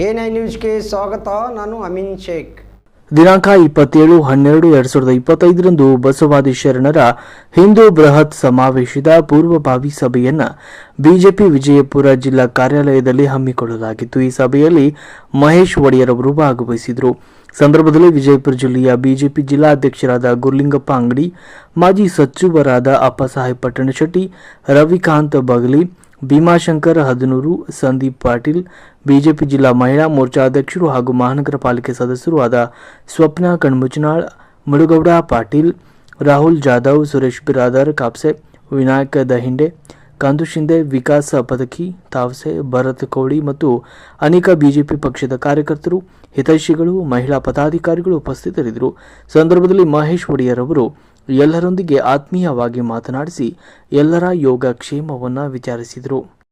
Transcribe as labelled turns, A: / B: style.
A: A ನ್ಯೂಸ್ಗೆ ಸ್ವಾಗತ. ನಾನು ಅಮೀನ್ ಶೇಖ್.
B: ದಿನಾಂಕ ಇಪ್ಪತ್ತೇಳು ಹನ್ನೆರಡು ಎರಡ್ ಸಾವಿರದ ಇಪ್ಪತ್ತೈದರಂದು ಬಸವಾದಿ ಶರಣರ ಹಿಂದೂ ಬೃಹತ್ ಸಮಾವೇಶದ ಪೂರ್ವಭಾವಿ ಸಭೆಯನ್ನ ಬಿಜೆಪಿ ವಿಜಯಪುರ ಜಿಲ್ಲಾ ಕಾರ್ಯಾಲಯದಲ್ಲಿ ಹಮ್ಮಿಕೊಳ್ಳಲಾಗಿತ್ತು. ಈ ಸಭೆಯಲ್ಲಿ ಮಹೇಶ್ ಒಡೆಯರ್ ಅವರು ಭಾಗವಹಿಸಿದರು. ಸಂದರ್ಭದಲ್ಲಿ ವಿಜಯಪುರ ಜಿಲ್ಲೆಯ ಬಿಜೆಪಿ ಜಿಲ್ಲಾಧ್ಯಕ್ಷರಾದ ಗುರ್ಲಿಂಗಪ್ಪ ಅಂಗಡಿ, ಮಾಜಿ ಸಚಿವರಾದ ಅಪ್ಪಸಾಹೇಬ್ ಪಟ್ಟಣಶೆಟ್ಟಿ, ರವಿಕಾಂತ್ ಬಗಲಿ ಭೀಮಾಶಂಕರ್, ಹದನೂರು, ಸಂದೀಪ್ ಪಾಟೀಲ್, ಬಿಜೆಪಿ ಜಿಲ್ಲಾ ಮಹಿಳಾ ಮೋರ್ಚಾ ಅಧ್ಯಕ್ಷರು ಹಾಗೂ ಮಹಾನಗರ ಪಾಲಿಕೆ ಸದಸ್ಯರು ಆದ ಸ್ವಪ್ನ ಕಣ್ಮುಚನಾಳ್ ಮುಳುಗೌಡ ಪಾಟೀಲ್, ರಾಹುಲ್ ಜಾಧವ್, ಸುರೇಶ್ ಬಿರಾದರ್, ಕಾಪ್ಸೆ, ವಿನಾಯಕ ದಹಿಂಡೆ, ಕಂದು ಶಿಂದೆ, ವಿಕಾಸ್ ಪದಕಿ, ತಾವ್ಸೆ, ಭರತ್ ಕೌಡಿ ಮತ್ತು ಅನೇಕ ಬಿಜೆಪಿ ಪಕ್ಷದ ಕಾರ್ಯಕರ್ತರು, ಹಿತೈಷಿಗಳು, ಮಹಿಳಾ ಪದಾಧಿಕಾರಿಗಳು ಉಪಸ್ಥಿತರಿದ್ದರು. ಸಂದರ್ಭದಲ್ಲಿ ಮಹೇಶ್ ಒಡೆಯರ್ ಅವರು ಎಲ್ಲರೊಂದಿಗೆ ಆತ್ಮೀಯವಾಗಿ ಮಾತನಾಡಿಸಿ ಎಲ್ಲರ ಯೋಗಕ್ಷೇಮವನ್ನು ವಿಚಾರಿಸಿದರು.